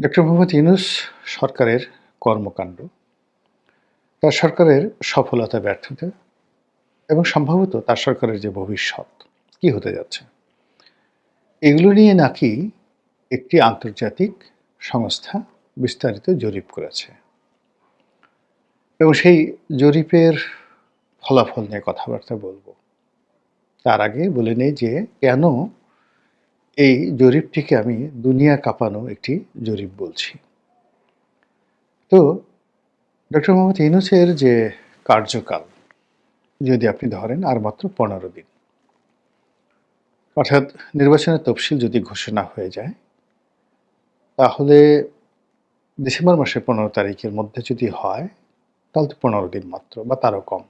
Doctor Mohammad Yunus সরকারের কর্মকাণ্ড, তার সরকারের সফলতা, ব্যর্থতা এবং সম্ভবত তার সরকারের যে ভবিষ্যৎ, কি হতে যাচ্ছে? এগুলো নিয়ে নাকি একটি আন্তর্জাতিক সংস্থা বিস্তারিত জরিপ করেছে। এবং সেই জরিপের ফলাফল নিয়ে কথাবার্তা বলব। তার আগে বলে নেই যে কেন এই জরিপটিকে আমি দুনিয়া কাঁপানো একটি জরিপ বলছি। তো, ডক্টর মোহাম্মদ ইউনুসের যে কার্যকাল, যদি আপনি ধরেন আর মাত্র পনেরো দিন, অর্থাৎ নির্বাচনের তফসিল যদি ঘোষণা হয়ে যায়, তাহলে ডিসেম্বর মাসের পনেরো তারিখের মধ্যে যদি হয়, তাহলে তো পনেরো দিন মাত্র বা তারও কম।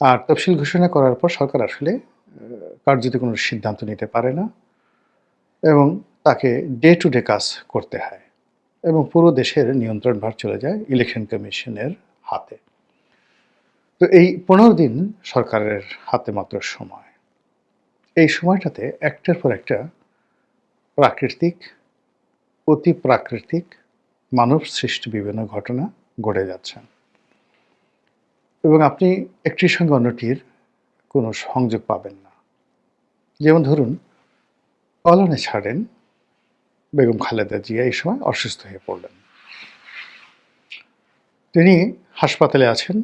আর তফসিল ঘোষণা করার পর সরকার আসলে কার্যত কোনো সিদ্ধান্ত নিতে পারে না এবং তাকে ডে টু ডে কাজ করতে হয় এবং পুরো দেশের নিয়ন্ত্রণভার চলে যায় ইলেকশন কমিশনের হাতে। তো এই পনেরো দিন সরকারের হাতে মাত্র সময়। এই সময়টাতে একটার পর একটা প্রাকৃতিক, অতি প্রাকৃতিক মানব সৃষ্ট বিভিন্ন ঘটনা ঘটে যাচ্ছে। এবং আপনি একটির সঙ্গে অন্যটির কোনো সংযোগ পাবেন না। যেমন ধরুন অলনে ছাড়েন বেগম খালেদা জিয়া এই সময় অসুস্থ হয়ে পড়লেন। তিনি হাসপাতালে আছেন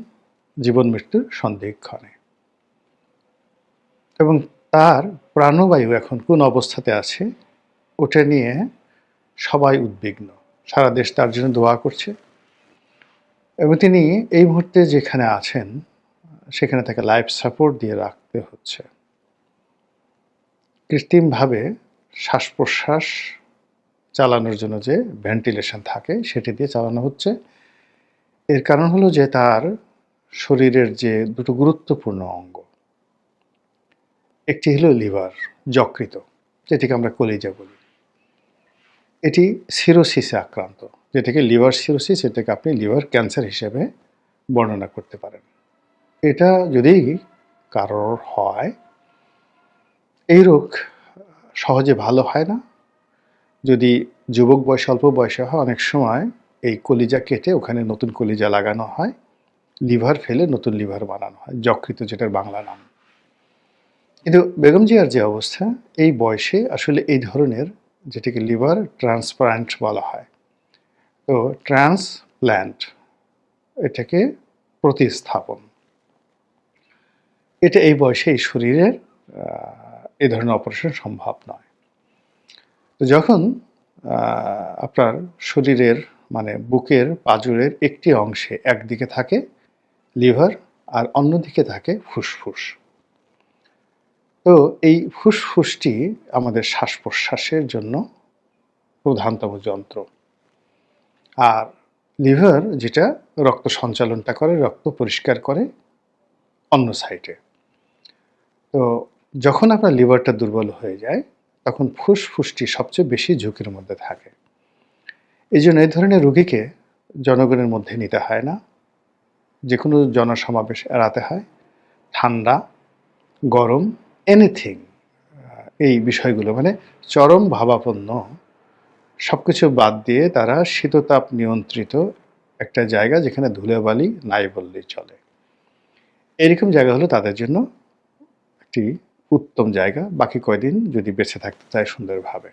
জীবন মৃত্যুর সন্দিক্ষণে এবং তার প্রাণবায়ু এখন কোন অবস্থাতে আছে, ওটা নিয়ে সবাই উদ্বিগ্ন। সারা দেশ তার জন্য দোয়া করছে। এবং তিনি এই মুহূর্তে যেখানে আছেন, সেখানে তাকে লাইফ সাপোর্ট দিয়ে রাখতে হচ্ছে। কৃত্রিমভাবে শ্বাস প্রশ্বাস চালানোর জন্য যে ভেন্টিলেশন থাকে, সেটি দিয়ে চালানো হচ্ছে। এর কারণ হলো যে তার শরীরের যে দুটো গুরুত্বপূর্ণ অঙ্গ, একটি হলো লিভার, যকৃত, যেটিকে আমরা কলিজা বলি। এটি সিরোসিসে আক্রান্ত, যেটাকে লিভার সিরোসিস, এটাকে আপনি লিভার ক্যান্সার হিসেবে বর্ণনা করতে পারেন। এটা যদি কারোর হয় এই রোগ সহজে ভালো হয় না। যদি যুবক বয়সে, অল্প বয়সে হয়, অনেক সময় এই কলিজা কেটে ওখানে নতুন কলিজা লাগানো হয়। লিভার ফেলে নতুন লিভার বানানো হয় যকৃত যেটার বাংলা নাম। কিন্তু বেগম জিয়ার যে অবস্থা, এই বয়সে আসলে এই ধরনের যেটাকে লিভার ট্রান্সপ্লান্ট বলা হয়, তো ট্রান্সপ্ল্যান্ট এটাকে প্রতিস্থাপন। এটা এই বয়সে এই শরীরের এই ধরনের অপারেশন সম্ভব নয়। তো যখন আপনার শরীরের মানে বুকের পাজরের একটি অংশে একদিকে থাকে লিভার আর অন্যদিকে থাকে ফুসফুস। তো এই ফুসফুসটি আমাদের শ্বাস প্রশ্বাসের জন্য প্রধানতম যন্ত্র। আর লিভার যেটা রক্ত সঞ্চালনটা করে, রক্ত পরিষ্কার করে অন্য সাইডে। তো যখন আপনার লিভারটা দুর্বল হয়ে যায়, তখন ফুসফুসটি সবচেয়ে বেশি ঝুঁকির মধ্যে থাকে। এই জন্য এই ধরনের রুগীকে জনগণের মধ্যে নিতে হয় না। যে কোনো জনসমাবেশ এড়াতে হয়। ঠান্ডা, গরম এনিথিং এই বিষয়গুলো মানে চরম ভাবাপন্ন সব কিছু বাদ দিয়ে তারা শীততাপ নিয়ন্ত্রিত একটা জায়গা যেখানে ধুলেবালি নাই বললেই চলে। এরকম জায়গা হলো তাদের জন্য একটি উত্তম জায়গা, বাকি কয়দিন যদি বেঁচে থাকতে চায় সুন্দরভাবে।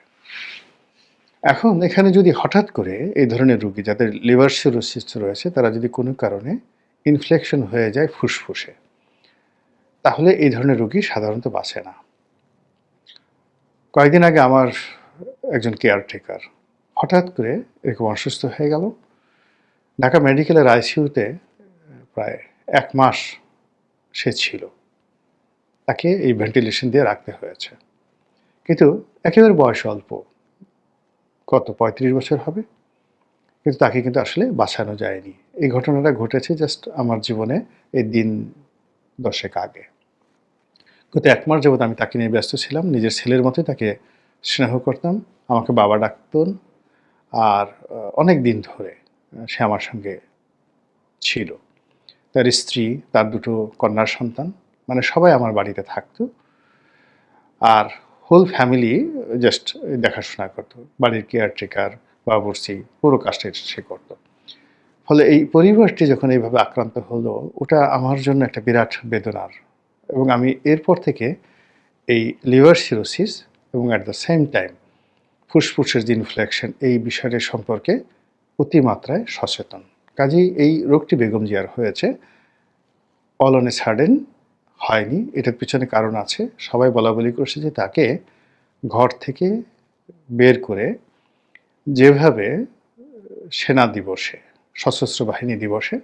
এখন এখানে যদি হঠাৎ করে এই ধরনের রুগী যাদের লিভার সিরোসিস রয়েছে, তারা যদি কোনো কারণে ইনফ্লেকশন হয়ে যায় ফুসফুসে, তাহলে এই ধরনের রুগী সাধারণত বাঁচে না। কয়েকদিন আগে আমার একজন কেয়ারটেকার হঠাৎ করে এরকম অসুস্থ হয়ে গেল। ঢাকা মেডিকেলের আইসিইউতে প্রায় এক মাস সে ছিল। তাকে এই ভেন্টিলেশন দিয়ে রাখতে হয়েছে। কিন্তু একেবারে বয়স অল্প। কত? পঁয়ত্রিশ বছর হবে? কিন্তু তাকে কিন্তু আসলে বাঁচানো যায়নি। এই ঘটনাটা ঘটেছে জাস্ট আমার জীবনে এই দিন দশেক আগে। গত এক মাস যাবৎ আমি তাকে নিয়ে ব্যস্ত ছিলাম। নিজের ছেলের মতোই তাকে স্নেহ করতাম, আমাকে বাবা ডাকতেন। আর অনেক দিন ধরে সে আমার সঙ্গে ছিল। তার স্ত্রী, তার দুটো কন্যার সন্তান। মানে সবাই আমার বাড়িতে থাকতো। আর হোল ফ্যামিলি জাস্ট দেখাশোনা করতো। বাড়ির কেয়ারটেকার বাবুর্চি, পুরো কাজটা সে করতো। ফলে এই পরিবারটি যখন এইভাবে আক্রান্ত হলো, ওটা আমার জন্য একটা বিরাট বেদনার। এবং আমি এরপর থেকে এই লিভার সিরোসিস এবং অ্যাট দ্য সেম টাইম ফুসফুসের ইনফ্লেকশন এই বিষয়টির সম্পর্কে অতিমাত্রায় সচেতন। কাজেই এই রোগটি বেগম জিয়ার হয়েছে। অল অন এ সাডেন হয়নি, এটার পিছনে কারণ আছে। সবাই বলা বলি করছে যে তাকে ঘর থেকে বের করে যেভাবে সেনা দিবসে, সশস্ত্র বাহিনী দিবসে,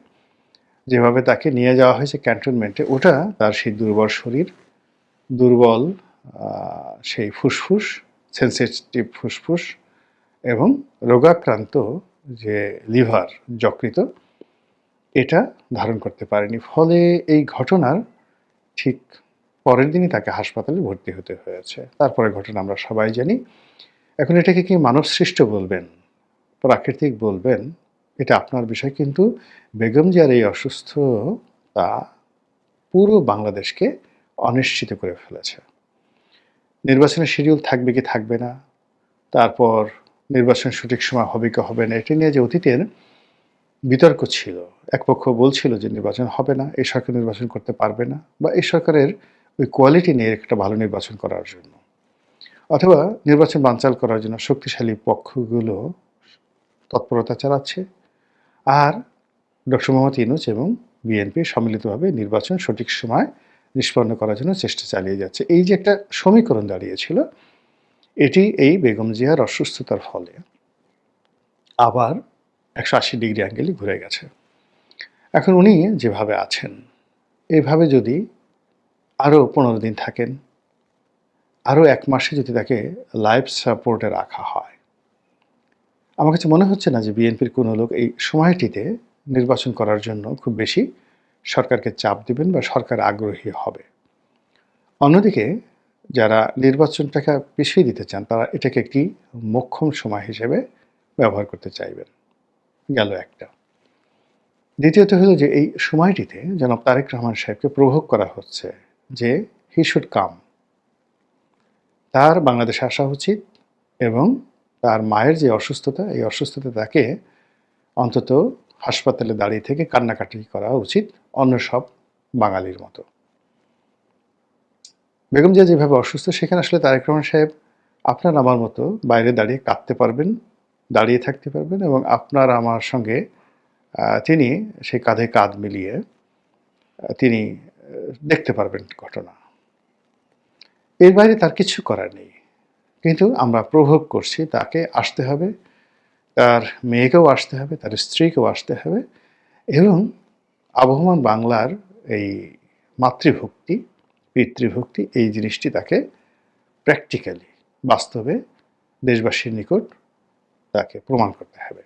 যেভাবে তাকে নিয়ে যাওয়া হয়েছে ক্যান্টনমেন্টে, ওটা তার সেই দুর্বল শরীর, দুর্বল সেই ফুসফুস সেন্সিটিভ ফুসফুস এবং রোগাক্রান্ত যে লিভার যকৃত, এটা ধারণ করতে পারেনি। ফলে এই ঘটনার ঠিক পরের দিনই তাকে হাসপাতালে ভর্তি হতে হয়েছে। তারপরে ঘটনা আমরা সবাই জানি। এখন এটাকে কি মানব সৃষ্ট বলবেন? প্রাকৃতিক বলবেন? এটা আপনার বিষয়, কিন্তু বেগম জিয়ার এই অসুস্থতা পুরো বাংলাদেশকে অনিশ্চিত করে ফেলেছে। নির্বাচনের শিডিউল থাকবে কি থাকবে না? তারপর নির্বাচন সঠিক সময় হবে কি হবে না? এটা নিয়ে যে অতীতের বিতর্ক ছিল। এক পক্ষ বলছিল যে নির্বাচন হবে না, এই সরকার নির্বাচন করতে পারবে না বা এই সরকারের ওই কোয়ালিটি নিয়ে একটা ভালো নির্বাচন করার জন্য। অথবা নির্বাচন বানচাল করার জন্য শক্তিশালী পক্ষগুলো তৎপরতা চালাচ্ছে। আর ডক্টর মোহাম্মদ ইনুজ এবং বিএনপি সম্মিলিতভাবে নির্বাচন সঠিক সময় নিষ্পন্ন করার জন্য চেষ্টা চালিয়ে যাচ্ছে। এই যে একটা সমীকরণ দাঁড়িয়েছিল, এটি এই বেগম জিয়ার অসুস্থতার ফলে। আবার একশো আশি ডিগ্রি অ্যাঙ্গেলে ঘুরে গেছে। এখন উনি যেভাবে আছেন এইভাবে যদি আরও পনেরো দিন থাকেন, আরও এক মাসে যদি তাকে লাইফ সাপোর্টে রাখা হয়। আমার কাছে মনে হচ্ছে না যে বিএনপির কোনো লোক এই সময়টিতে নির্বাচন করার জন্য খুব বেশি সরকারকে চাপ দিবেন বা সরকার আগ্রহী হবে। অন্যদিকে যারা নির্বাচনটাকে পিছিয়ে দিতে চান, তারা এটাকে একটি মোক্ষম সময় হিসেবে ব্যবহার করতে চাইবেন। গেল একটা। দ্বিতীয়ত হলো যে এই সময়টিতে যেন তারেক রহমান সাহেবকে প্রভোগ করা হচ্ছে যে হি শুড কাম। তার বাংলাদেশে আসা উচিত এবং তার মায়ের যে অসুস্থতা, এই অসুস্থতা তাকে অন্তত হাসপাতালে দাঁড়িয়ে থেকে কান্নাকাটি করা উচিত অন্য সব বাঙালির মতো। বেগম জিয়া যেভাবে অসুস্থ, সেখানে আসলে তারেক রহমান সাহেব আপনার আমার মতো বাইরে দাঁড়িয়ে কাঁদতে পারবেন দাঁড়িয়ে থাকতে পারবেন এবং আপনার আমার সঙ্গে তিনি সেই কাঁধে কাঁধ মিলিয়ে তিনি দেখতে পারবেন ঘটনা। এর বাইরে তার কিছু করার নেই। কিন্তু আমরা প্রভোগ করছি, তাকে আসতে হবে, তার মেয়েকেও আসতে হবে, তার স্ত্রীকেও আসতে হবে এবং আবহমান বাংলার এই মাতৃভক্তি, পিতৃভক্তি, এই জিনিসটি তাকে প্র্যাকটিক্যালি বাস্তবে দেশবাসীর নিকট তাকে প্রমাণ করতে হবে।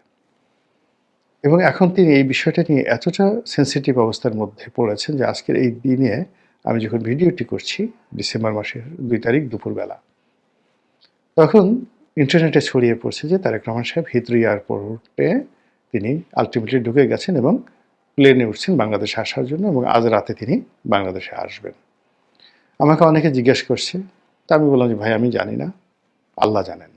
এবং এখন তিনি এই বিষয়টা নিয়ে এতটা সেন্সিটিভ অবস্থার মধ্যে পড়েছেন যে আজকের এই দিনে আমি যখন ভিডিওটি করছি, ডিসেম্বর মাসের দুই তারিখ দুপুরবেলা, তখন ইন্টারনেটে ছড়িয়ে পড়ছে যে তারেক রহমান সাহেব হিথ্রো এয়ারপোর্টে তিনি আলটিমেটলি ঢুকে গেছেন এবং প্লেনে উঠছেন বাংলাদেশে আসার জন্য এবং আজ রাতে তিনি বাংলাদেশে আসবেন। আমাকে অনেকে জিজ্ঞেস করছে, তা আমি বললাম যে, ভাই, আমি জানি না। আল্লাহ জানেন।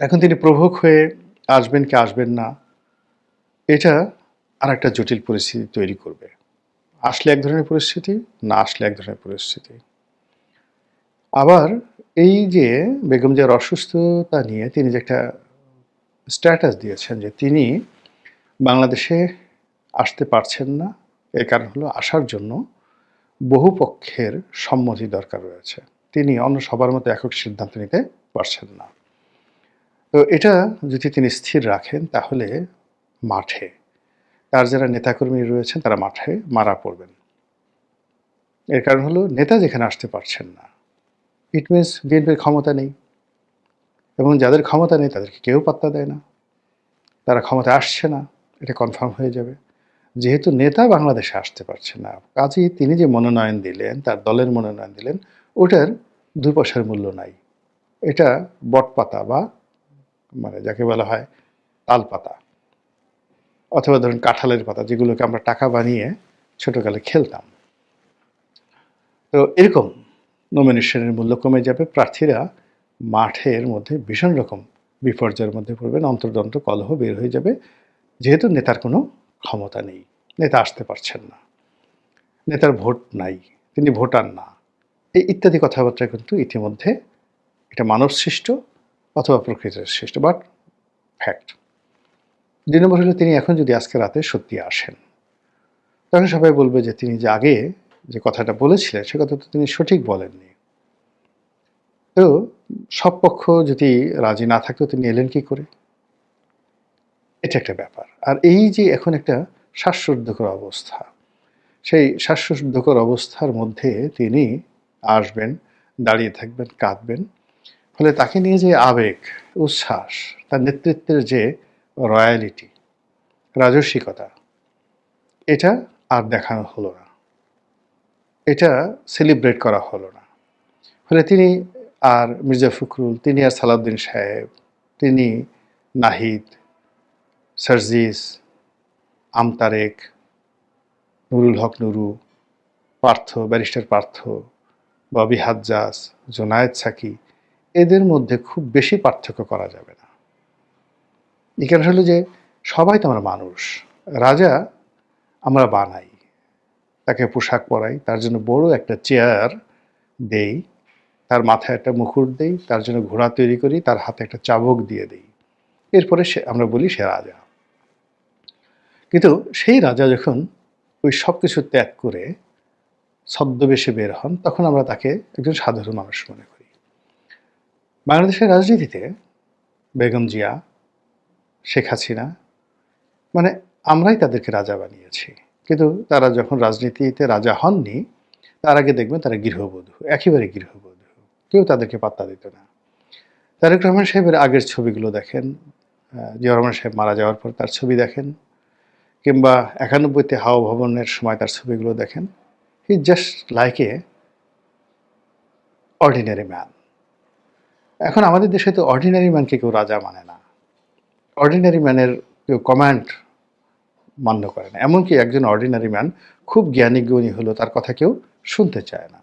এখন তিনি প্রভোগ হয়ে আসবেন কি আসবেন না, এটা আর একটা জটিল পরিস্থিতি তৈরি করবে। আসলে এক ধরনের পরিস্থিতি, না আসলে এক ধরনের পরিস্থিতি। আবার এই যে বেগম জিয়ার অসুস্থতা নিয়ে তিনি যে একটা স্ট্যাটাস দিয়েছেন যে তিনি বাংলাদেশে আসতে পারছেন না এর কারণ হলো আসার জন্য বহু পক্ষের সম্মতি দরকার রয়েছে। তিনি অন্য সবার মতো একক সিদ্ধান্ত নিতে পারছেন না। তো এটা যদি তিনি স্থির রাখেন, তাহলে মাঠে তার যারা নেতাকর্মী রয়েছেন, তারা মাঠে মারা পড়বেন। এর কারণ হলো, নেতা যেখানে আসতে পারছেন না ইট মিনস বিএনপির ক্ষমতা নেই। এবং যাদের ক্ষমতা নেই, তাদেরকে কেউ পাত্তা দেয় না। তারা ক্ষমতা আসছে না, এটা কনফার্ম হয়ে যাবে। যেহেতু নেতা বাংলাদেশে আসতে পারছে না, কাজেই তিনি যে মনোনয়ন দিলেন, তার দলের মনোনয়ন দিলেন, ওটার দুই পয়সার মূল্য নাই। এটা বটপাতা বা মানে যাকে বলা হয় তাল পাতা। অথবা ধরুন কাঁঠালের পাতা, যেগুলোকে আমরা টাকা বানিয়ে ছোটোকালে খেলতাম। তো এরকম নমিনেশনের মূল্য কমে যাবে। প্রার্থীরা মাঠের মধ্যে ভীষণ রকম বিপর্যয়ের মধ্যে পড়বেন। অন্তর্দন্ত কলহ বের হয়ে যাবে। যেহেতু নেতার কোনো ক্ষমতা নেই, নেতা আসতে পারছেন না। নেতার ভোট নাই, তিনি ভোটার না। এই ইত্যাদি কথাবার্তা কিন্তু ইতিমধ্যে এটা মানব সৃষ্ট অথবা প্রকৃতির সৃষ্ট বাট ফ্যাক্ট দুই নম্বর হলো তিনি এখন যদি আজকে রাতে সত্যি আসেন তখন সবাই বলবে যে তিনি যে আগে যে কথাটা বলেছিলেন, সে কথা তো তিনি সঠিক বলেননি। তো সব পক্ষ যদি রাজি না থাকতো, তিনি এলেন কি করে? এটা একটা ব্যাপার। আর এই যে এখন একটা শ্বাসরুদ্ধকর অবস্থা, সেই শ্বাসরুদ্ধকর অবস্থার মধ্যে তিনি আসবেন, দাঁড়িয়ে থাকবেন, কাঁদবেন ফলে তাকে নিয়ে যে আবেগ, উচ্ছ্বাস, তার নেতৃত্বের যে রয়্যালিটি, রাজস্বিকতা, এটা আর দেখানো হলো না। এটা সেলিব্রেট করা হলো না। ফলে তিনি আর মির্জা ফখরুল, তিনি আর সালাউদ্দিন সাহেব, তিনি নাহিদ, সার্জিস, আমতারেক, নুরুল হক নুরু, পার্থ, ব্যারিস্টার পার্থ, ববি হাজ্জাস জোনায়েদ সাকি এদের মধ্যে খুব বেশি পার্থক্য করা যাবে না। এখানে হলো যে সবাই তো আমরা মানুষ। রাজা আমরা বানাই, তাকে পোশাক পরাই, তার জন্য বড় একটা চেয়ার দেই, তার মাথায় একটা মুকুট দেই, তার জন্য ঘোড়া তৈরি করি, তার হাতে একটা চাবক দিয়ে দেই। এরপরে সে, আমরা বলি সে রাজা। কিন্তু সেই রাজা যখন ওই সব কিছু ত্যাগ করে ছদ্মবেশে বের হন, তখন আমরা তাকে একজন সাধারণ মানুষ মনে করি। বাংলাদেশের রাজনীতিতে বেগম জিয়া, শেখ হাসিনা মানে আমরাই তাদেরকে রাজা বানিয়েছি। কিন্তু তারা যখন রাজনীতিতে রাজা হননি, তার আগে দেখবেন তারা গৃহবধূ, একেবারে গৃহবধূ। কেউ তাদেরকে পাত্তা দিত না। তারেক রহমান সাহেবের আগের ছবিগুলো দেখেন জিয়া রহমান সাহেব মারা যাওয়ার পর তার ছবি দেখেন, কিংবা একানব্বইতে হাওয়া ভবনের সময় তার ছবিগুলো দেখেন। He just like a ordinary man এখন আমাদের দেশে তো অর্ডিনারি ম্যানকে কেউ রাজা মানে না। অর্ডিনারি ম্যানের কেউ কমান্ড মান্য করে না। এমনকি একজন অর্ডিনারি ম্যান খুব জ্ঞানী গুণী হলো তার কথা কেউ শুনতে চায় না।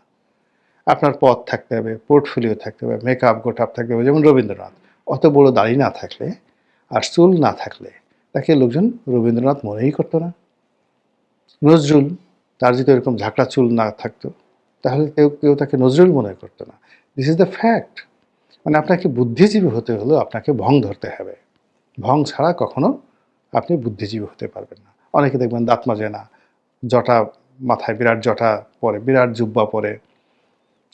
আপনার পথ থাকতে হবে পোর্টফোলিও থাকতে হবে মেকআপ গোটাপ থাকতে হবে, যেমন রবীন্দ্রনাথ। অত বড় দাড়ি না থাকলে আর চুল না থাকলে তাকে লোকজন রবীন্দ্রনাথ মনেই করতো না। নজরুল, তার যদি এরকম ঝাঁকড়া চুল না থাকতো, তাহলে কেউ কেউ তাকে নজরুল মনে করতো না। দিস ইজ দ্য ফ্যাক্ট মানে আপনাকে বুদ্ধিজীবী হতে হলেও আপনাকে ভং ধরতে হবে। ভং ছাড়া কখনো আপনি বুদ্ধিজীবী হতে পারবেন না। অনেকে দেখবেন দাঁত মাজে না, জটা মাথায় বিরাট জটা পরে, বিরাট জুব্বা পরে,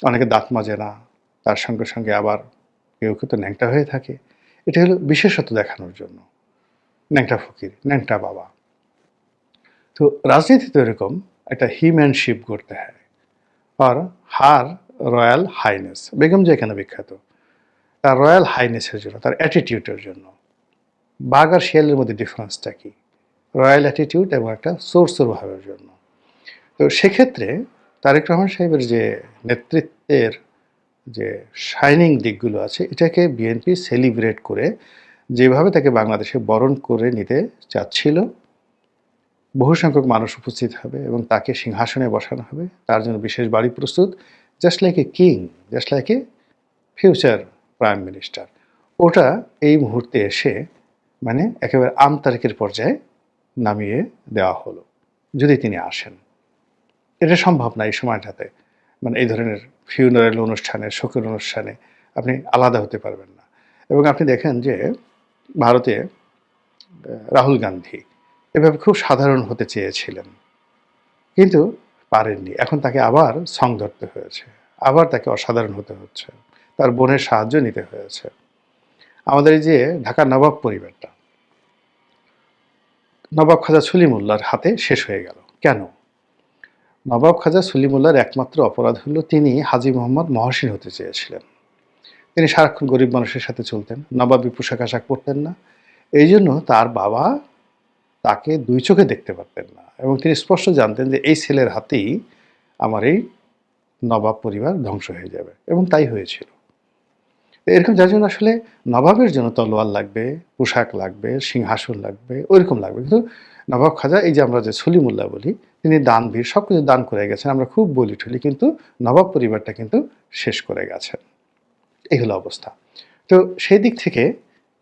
অনেকে দাঁত মাজে না, তার সঙ্গে সঙ্গে আবার কেউ কেউ তো ন্যাংটা হয়ে থাকে। এটা হলো বিশেষত দেখানোর জন্য। ন্যাংটা ফকির, ন্যাংটা বাবা। তো রাজনীতিতে এরকম একটা হিম্যানশিপ করতে হয়। আর হার রয়্যাল হাইনেস, বেগম যে এখানে বিখ্যাত। তার রয়্যাল হাইনেসের জন্য, তার অ্যাটিটিউডের জন্য। বাঘ আর শিয়ালের মধ্যে ডিফারেন্সটা কি? রয়্যাল অ্যাটিটিউড এবং একটা সোর্সের ভাবের জন্য। তো সেক্ষেত্রে তারেক রহমান সাহেবের যে নেতৃত্বের যে শাইনিং দিকগুলো আছে, এটাকে বিএনপি সেলিব্রেট করে যেভাবে তাকে বাংলাদেশে বরণ করে নিতে চাচ্ছিল, বহু সংখ্যক মানুষ উপস্থিত হবে এবং তাকে সিংহাসনে বসানো হবে। তার জন্য বিশেষ বাড়ি প্রস্তুত। Just like a king just like a future prime minister ওটা এই মুহূর্তে এসে মানে একেবারে আম তারিখের পর্যায়ে নামিয়ে দেওয়া হলো, যদি তিনি আসেন। এটা সম্ভব না এই সময়টাতে। মানে এই ধরনের ফিউনারেল অনুষ্ঠানে, শোকের অনুষ্ঠানে আপনি আলাদা হতে পারবেন না। এবং আপনি দেখেন যে ভারতে রাহুল গান্ধী এভাবে খুব সাধারণ হতে চেয়েছিলেন, কিন্তু পারেননি। এখন তাকে আবার সং ধরতে হয়েছে। আবার তাকে অসাধারণ হতে হচ্ছে। তার বোনের সাহায্য নিতে হয়েছে। আমাদের যে ঢাকার নবাব পরিবারটা, নবাব খাজা সলিমুল্লাহর হাতে শেষ হয়ে গেল। কেন? নবাব খাজা সলিমুল্লাহর একমাত্র অপরাধ হলো তিনি হাজি মোহাম্মদ মহসিন হতে চেয়েছিলেন। তিনি সারাক্ষণ গরিব মানুষের সাথে চলতেন, নবাবী পোশাক আশাক পরতেন না। এই জন্য তার বাবা তাকে দুই চোখে দেখতে পারতেন না এবং তিনি স্পষ্ট জানতেন যে এই ছেলের হাতেই আমার এই নবাব পরিবার ধ্বংস হয়ে যাবে এবং তাই হয়েছিল। এরকম যার জন্য আসলে নবাবের জন্য তলোয়ার লাগবে, পোশাক লাগবে, সিংহাসন লাগবে, ওইরকম লাগবে। কিন্তু নবাব খাজা, এই যে আমরা যে সলিমুল্লাহ বলি, তিনি দান বীর সব কিছু দান করে গেছেন, আমরা খুব বলি ঠলি, কিন্তু নবাব পরিবারটা কিন্তু শেষ করে গেছেন। এই হলো অবস্থা। তো সেই দিক থেকে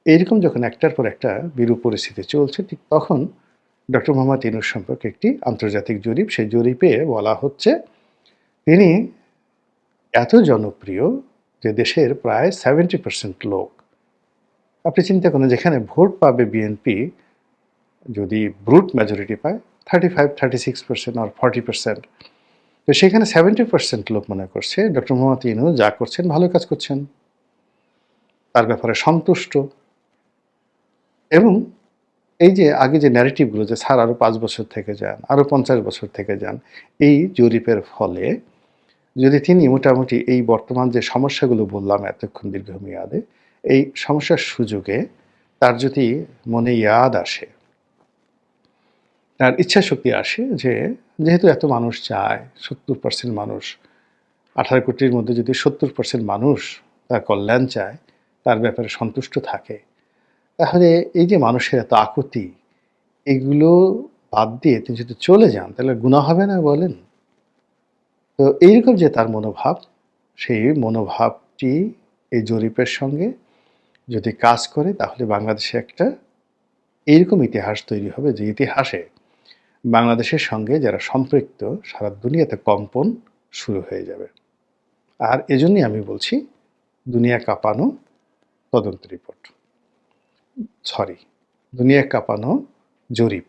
এইরকম যখন একটার পর একটা বিরূপ পরিস্থিতি চলছে, ঠিক তখন ডক্টর মোহাম্মদ ইনুস সম্পর্কে একটি আন্তর্জাতিক জরিপ, সেই জরিপে বলা হচ্ছে, তিনি এত জনপ্রিয় যে দেশের প্রায় সেভেন্টি পার্সেন্ট লোক, আপনি চিন্তা করেন যেখানে ভোট পাবে বিএনপি যদি ব্রুট মেজরিটি পায় thirty five thirty six percent আর ফর্টি পার্সেন্ট তো সেখানে সেভেন্টি পার্সেন্ট লোক মনে করছে ডক্টর মোহাম্মদ ইনু যা করছেন ভালো কাজ করছেন। তার ব্যাপারে সন্তুষ্ট। এবং এই যে আগে যে ন্যারেটিভগুলো যে স্যার আরও পাঁচ বছর থেকে যান আরও পঞ্চাশ বছর থেকে যান, এই জরিপের ফলে যদি তিনি মোটামুটি এই বর্তমান যে সমস্যাগুলো বললাম এতক্ষণ দীর্ঘমেয়াদে, এই সমস্যার সুযোগে তার যদি মনে ইয়াদ আসে, তার ইচ্ছা শক্তি আসে যে যেহেতু এত মানুষ চায়, সত্তর পার্সেন্ট মানুষ, আঠারো কোটির মধ্যে যদি সত্তর পার্সেন্ট মানুষ তার কল্যাণ চায়, তার ব্যাপারে সন্তুষ্ট থাকে, তাহলে এই যে মানুষের এত আকুতি এগুলো বাদ দিয়ে তিনি যদি চলে যান, তাহলে গুণা হবে না বলেন? তো এইরকম যে তার মনোভাব, সেই মনোভাবটি এই জরিপের সঙ্গে যদি কাজ করে, তাহলে বাংলাদেশে একটা এইরকম ইতিহাস তৈরি হবে যে ইতিহাসে বাংলাদেশের সঙ্গে যারা সম্পৃক্ত, সারা দুনিয়াতে কম্পন শুরু হয়ে যাবে। আর এজন্যই আমি বলছি, দুনিয়া কাঁপানো তদন্ত রিপোর্ট। সরি, দুনিয়া কাঁপানো জরিপ।